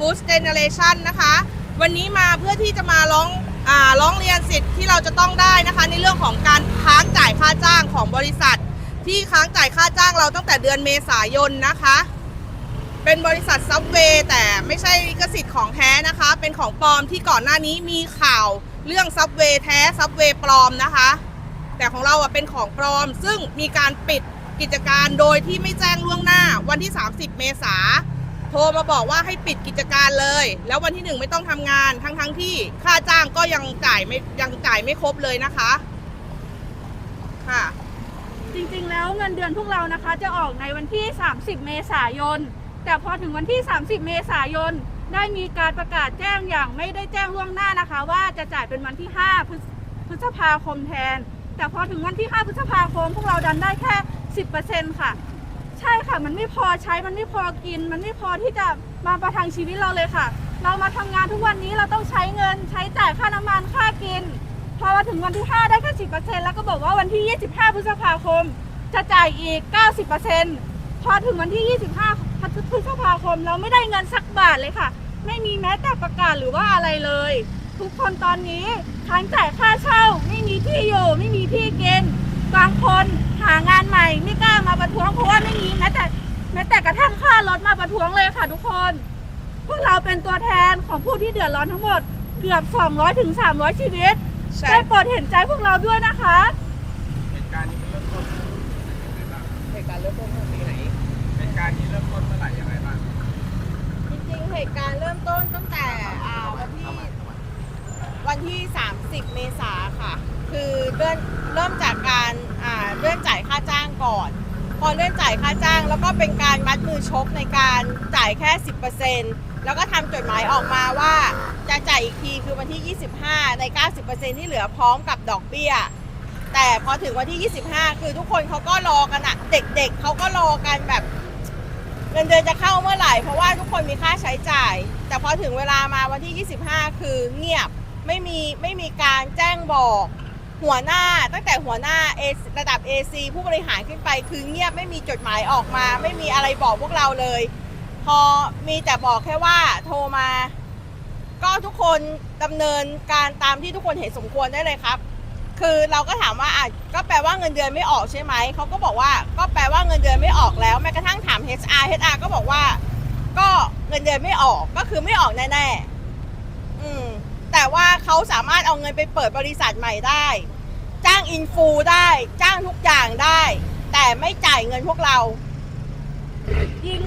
Food Generation นะคะ วันนี้มาเพื่อที่จะมาร้องอ่าร้องเรียนสิทธิ์ที่เราจะต้องได้นะคะ ในเรื่องของการค้างจ่ายค่าจ้างของบริษัท ที่ค้างจ่ายค่าจ้างเราตั้งแต่เดือนเมษายนนะคะ เป็นบริษัทซับเวย์แต่ไม่ใช่ลิขสิทธิ์ของแท้นะคะ เป็นของปลอมที่ก่อนหน้านี้มีข่าวเรื่องซับเวย์แท้ซับเวย์ปลอมนะคะ แต่ของเราอะเป็นของปลอม ซึ่งมีการปิดกิจการโดยที่ไม่แจ้งล่วงหน้าวันที่ 30 เมษา โทรมาบอกว่าให้ปิดกิจการเลย แล้ววันที่หนึ่งไม่ต้องทำงานทั้งทั้งๆที่ค่าจ้างก็ยังจ่ายไม่ยังจ่ายไม่ครบเลยนะคะค่ะ จริงๆ แล้วเงินเดือนพวกเรานะคะจะออกในวันที่ 30 เมษายน แต่พอถึงวันที่ 30 เมษายน ได้มีการประกาศแจ้งอย่างไม่ได้แจ้งล่วงหน้านะคะ ว่าจะจ่ายเป็นวันที่ 5 พฤษพฤษภาคมแทน แต่พอถึงวันที่ 5 พฤษภาคม พวกเราดันได้แค่ 10%ค่ะ ใช่ค่ะ มันไม่พอใช้มันไม่พอกิน มันไม่พอที่จะมาประทังชีวิตเราเลยค่ะ เรามาทำงานทุกวันนี้เราต้องใช้เงิน ใช้จ่ายค่าน้ำมันค่ากิน พอมาถึงวันที่ 5 ได้แค่10%แล้วก็บอกว่าวันที่ 25 พฤษภาคม จะจ่ายอีก 90%พอถึงวันที่ 25 พฤษภาคม เราไม่ได้เงินสักบาทเลยค่ะ ไม่มีแม้แต่ประกาศหรือว่าอะไรเลย ทุกคนตอนนี้ค้งจ่ายค่าเช่า ไม่มีที่อยู่ไม่มีที่กินบางคนหางานใหม่ไม่ ประท้วงเพราะว่าไม่มีแม้แต่แม้แต่กระทั่งค่ารถมาประท้วงเลยค่ะทุกคน พวกเราเป็นตัวแทนของผู้ที่เดือดร้อนทั้งหมดเกือบ 200ถึง300 ชีวิตใช่ ได้โปรดเห็นใจพวกเราด้วยนะคะ เหตุการณ์นี้มันเริ่มต้นยังไงบ้างเหตุการณ์เริ่มต้นตั้งแต่ไหน เหตุการณ์นี้เริ่มต้นเมื่อไหร่ยังไงบ้างจริงๆ เหตุการณ์เริ่มต้นตั้งแต่อ่าวันที่เข้ามาเข้ามาวันที่ 30 เมษาค่ะ คือเลื่อนเริ่มจากการอ่าเลื่อนจ่ายค่าจ้างก่อน พอ เลื่อนจ่ายค่าจ้าง แล้วก็เป็นการมัดมือชกในการจ่ายแค่ 10%แล้วก็ทำจดหมายออกมาว่าจะจ่ายอีกทีคือวันที่ 25 ใน 90%ที่เหลือพร้อมกับดอกเบี้ย แต่พอถึงวันที่ 25 คือทุกคนเขาก็รอกันอะเด็กๆเขาก็รอกันแบบเงินเดือนจะเข้าเมื่อไหร่ เพราะว่าทุกคนมีค่าใช้จ่าย แต่พอถึงเวลามาวันที่ 25 คือเงียบไม่มีไม่มีการแจ้งบอก หัวหน้าตั้งแต่หัวหน้า A ระดับ AC ผู้บริหารขึ้นไปคือเงียบไม่มีจดหมายออกมา ไม่มีอะไรบอกพวกเราเลย พอมีแต่บอกแค่ว่าโทรมา ก็ทุกคนดำเนินการตามที่ทุกคนเห็นสมควรได้เลยครับ คือเราก็ถามว่าอะก็แปลว่าเงินเดือนไม่ออกใช่ไหมเขาก็บอกว่าก็แปลว่าเงินเดือนไม่ออกแล้วแม้กระทั่งถาม HR HR ก็บอกว่า ก็เงินเดือนไม่ออกก็คือไม่ออกแน่ๆอืมแต่ว่าเขาสามารถ เงินไปเปิดบริษัทใหม่ได้ จ้างอินฟูได้ จ้างทุกอย่างได้ แต่ไม่จ่ายเงินพวกเรายิง